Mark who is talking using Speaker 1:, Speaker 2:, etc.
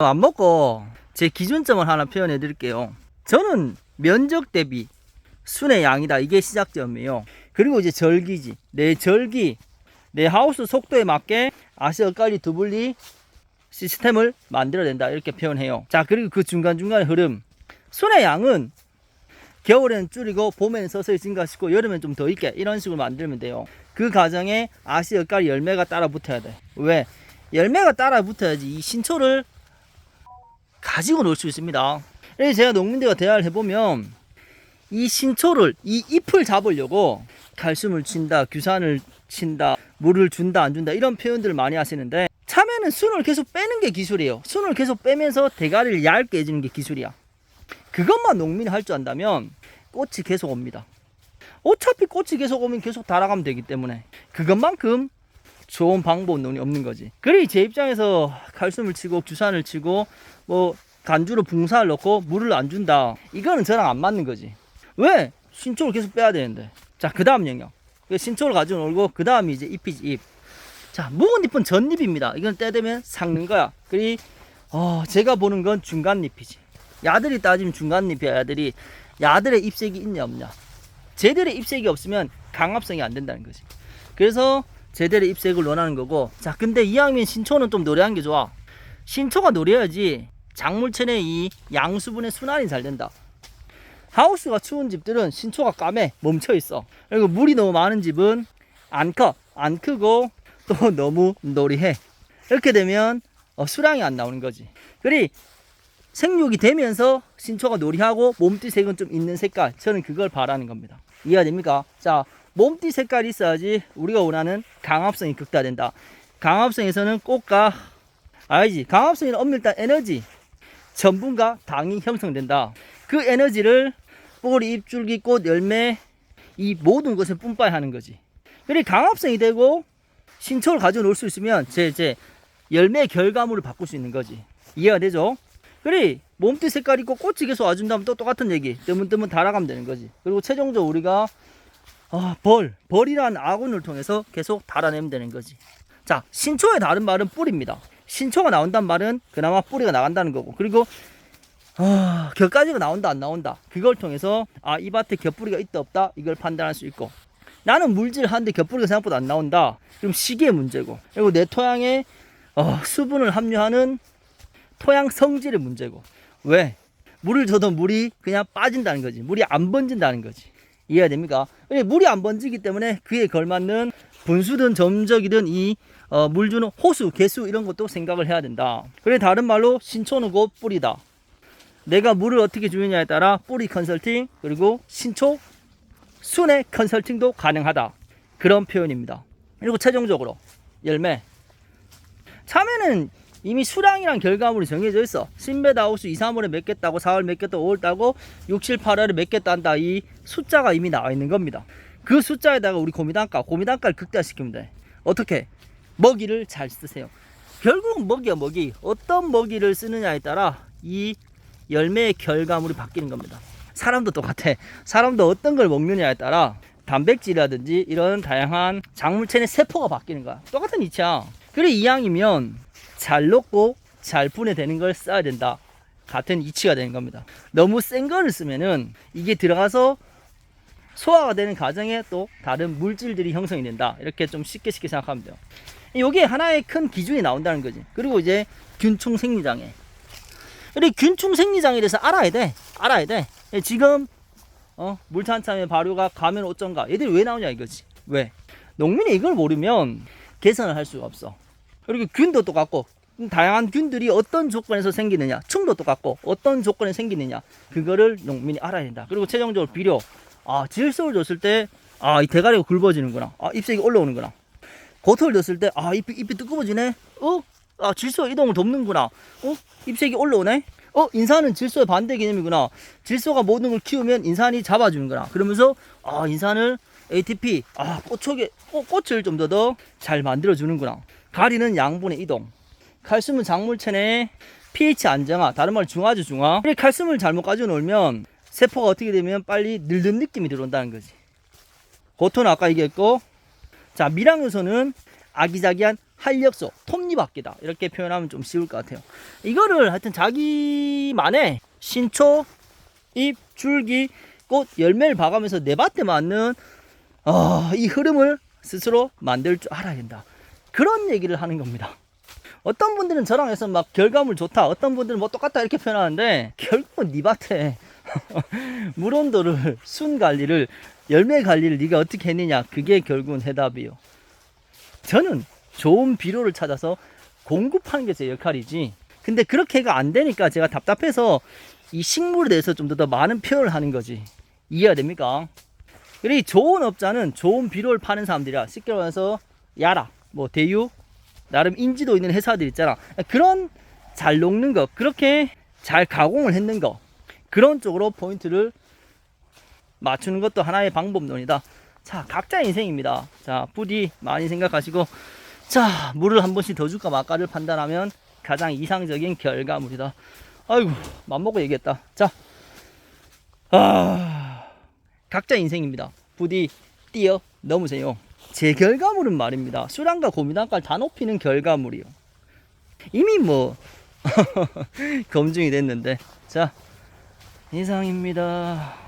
Speaker 1: 안 먹고 제 기준점을 하나 표현해 드릴게요. 저는 면적 대비 순의 양이다. 이게 시작점이에요. 그리고 이제 절기지. 내 절기, 내 하우스 속도에 맞게 아시어까지 두블리 시스템을 만들어야 된다. 이렇게 표현해요. 자, 그리고 그 중간중간의 흐름. 순의 양은 겨울에는 줄이고 봄에는 서서히 증가시키고 여름엔 좀 더 있게 이런 식으로 만들면 돼요. 그 과정에 아시어까지 열매가 따라 붙어야 돼. 왜? 열매가 따라 붙어야지 이 신초를 가지고 놀 수 있습니다. 그래서 제가 농민들과 대화를 해보면 이 신초를 이 잎을 잡으려고 칼슘을 친다, 규산을 친다, 물을 준다, 안 준다 이런 표현들을 많이 하시는데 참외는 순을 계속 빼는 게 기술이에요. 순을 계속 빼면서 대가리를 얇게 해주는 게 기술이야. 그것만 농민이 할 줄 안다면 꽃이 계속 옵니다. 어차피 꽃이 계속 오면 계속 달아가면 되기 때문에 그것만큼 좋은 방법은 없는 거지. 그래 제 입장에서 칼슘을 치고 규산을 치고 뭐 간주로 붕사를 넣고 물을 안 준다. 이거는 저랑 안 맞는 거지. 왜? 신초를 계속 빼야 되는데. 자, 그 다음 영역. 그 신초를 가지고 놀고 그 다음이 이제 잎이지 잎. 자, 묵은 잎은 전잎입니다. 이건 때 되면 삭는 거야. 그리 어, 제가 보는 건 중간 잎이지. 야들이 따지면 중간 잎이야. 야들이 야들의 잎색이 있냐 없냐. 제들의 잎색이 없으면 강압성이 안 된다는 거지. 그래서 제대로 잎색을 원하는 거고. 자 근데 이왕이면 신초는 좀 노래한 게 좋아. 신초가 노래야지 작물체내 이 양수분의 순환이 잘 된다. 하우스가 추운 집들은 신초가 까매 멈춰 있어. 그리고 물이 너무 많은 집은 안 커 안 크고 또 너무 노리해. 이렇게 되면 어, 수량이 안 나오는 거지. 그리 생육이 되면서 신초가 노리하고 몸띠 색은 좀 있는 색깔. 저는 그걸 바라는 겁니다. 이해가 됩니까? 자 몸띠 색깔이 있어야지 우리가 원하는 강압성이 극대화된다. 강압성에서는 꽃과 알지? 강압성에는 엄밀한 에너지, 전분과 당이 형성된다. 그 에너지를 뿌리, 잎, 줄기, 꽃, 열매 이 모든 것을 뿜빠야 하는 거지. 그래 강압성이 되고 신초를 가져 놓을 수 있으면 제, 제 열매 결과물을 바꿀 수 있는 거지. 이해가 되죠? 그래 몸띠 색깔 있고 꽃이 계속 와준다면 또 똑같은 얘기. 뜨문뜨문 달아가면 되는 거지. 그리고 최종적으로 우리가 아, 벌, 벌이란 아군을 통해서 계속 달아내면 되는 거지. 자, 신초의 다른 말은 뿌리입니다. 신초가 나온다는 말은 그나마 뿌리가 나간다는 거고, 그리고 아, 겹가지가 나온다 안 나온다. 그걸 통해서 아, 이 밭에 겹뿌리가 있다 없다 이걸 판단할 수 있고, 나는 물질을 하는데 겹뿌리가 생각보다 안 나온다. 그럼 시기의 문제고, 그리고 내 토양에 어, 수분을 함유하는 토양 성질의 문제고, 왜? 물을 줘도 물이 그냥 빠진다는 거지. 물이 안 번진다는 거지. 이해가 됩니까? 왜냐, 물이 안 번지기 때문에 그에 걸맞는 분수든 점적이든 이 어, 물 주는 호수, 개수 이런 것도 생각을 해야 된다. 그래 다른 말로 신초는 곧 뿌리다. 내가 물을 어떻게 주느냐에 따라 뿌리 컨설팅 그리고 신초 순의 컨설팅도 가능하다. 그런 표현입니다. 그리고 최종적으로 열매. 참외는 이미 수량이랑 결과물이 정해져 있어. 신베다우스 2, 3월에 몇개 따고 4월 몇개 따고 5월 따고 6, 7, 8월에 몇개 딴다. 이 숫자가 이미 나와 있는 겁니다. 그 숫자에다가 우리 고미단가, 고미단가를 극대화시키면 돼. 어떻게? 먹이를 잘 쓰세요. 결국 먹이야 먹이. 어떤 먹이를 쓰느냐에 따라 이 열매의 결과물이 바뀌는 겁니다. 사람도 똑같아. 사람도 어떤 걸 먹느냐에 따라 단백질이라든지 이런 다양한 작물체내 세포가 바뀌는 거야. 똑같은 이치야. 그래 이왕이면 잘 녹고 잘 분해되는 걸 써야 된다. 같은 이치가 되는 겁니다. 너무 센 거를 쓰면은 이게 들어가서 소화가 되는 과정에 또 다른 물질들이 형성이 된다. 이렇게 좀 쉽게 쉽게 생각하면 돼요. 이게 하나의 큰 기준이 나온다는 거지. 그리고 이제 균충 생리장애. 그래 균충 생리장에 대해서 알아야 돼. 알아야 돼. 지금 어, 물탄참의 발효가 가면 어쩐가. 얘들이 왜 나오냐 이거지. 왜? 농민이 이걸 모르면 개선을 할 수가 없어. 그리고 균도 똑같고 다양한 균들이 어떤 조건에서 생기느냐 층도 똑같고 어떤 조건에 생기느냐 그거를 농민이 알아야 된다. 그리고 최종적으로 비료. 아 질소를 줬을 때 아 이 대가리가 굵어지는구나. 아 잎색이 올라오는구나. 고토를 줬을 때 아 잎이, 잎이 두꺼워지네? 어 아 질소 이동을 돕는구나. 어? 잎색이 올라오네? 어? 인산은 질소의 반대 개념이구나. 질소가 모든 걸 키우면 인산이 잡아주는구나. 그러면서 아 인산을 ATP 아 꽃촉에 어, 꽃을 좀 더 더 잘 만들어 주는구나 가리는 양분의 이동. 칼슘은 작물체 내 pH 안정화, 다른 말로 중화죠, 중화. 칼슘을 잘못 가져 놓으면 세포가 어떻게 되면 빨리 늙는 느낌이 들어온다는 거지. 고토는 아까 얘기했고, 자, 미량 요소는 아기자기한 활력소, 톱니바퀴다. 이렇게 표현하면 좀 쉬울 것 같아요. 이거를 하여튼 자기만의 신초, 잎, 줄기, 꽃, 열매를 봐가면서 내 밭에 맞는 어, 이 흐름을 스스로 만들 줄 알아야 된다. 그런 얘기를 하는 겁니다. 어떤 분들은 저랑 해서 막 결과물 좋다. 어떤 분들은 뭐 똑같다 이렇게 표현하는데 결국은 네 밭에 물 온도를 순 관리를 열매 관리를 네가 어떻게 했느냐 그게 결국은 해답이요. 저는 좋은 비료를 찾아서 공급하는 게 제 역할이지. 근데 그렇게가 안 되니까 제가 답답해서 이 식물에 대해서 좀 더 많은 표현을 하는 거지. 이해가 됩니까? 그리고 이 좋은 업자는 좋은 비료를 파는 사람들이야. 쉽게 말해서 야라, 뭐 대유, 나름 인지도 있는 회사들 있잖아. 그런 잘 녹는 거, 그렇게 잘 가공을 했는 거, 그런 쪽으로 포인트를 맞추는 것도 하나의 방법론이다. 자, 각자 인생입니다. 자, 부디 많이 생각하시고, 자, 물을 한 번씩 더 줄까 말까를 판단하면 가장 이상적인 결과물이다. 아이고, 맘먹고 얘기했다. 자, 아, 각자 인생입니다. 부디 뛰어 넘으세요. 제 결과물은 말입니다. 수량과 고미단가를 다 높이는 결과물이요. 이미 뭐 검증이 됐는데 자 이상입니다.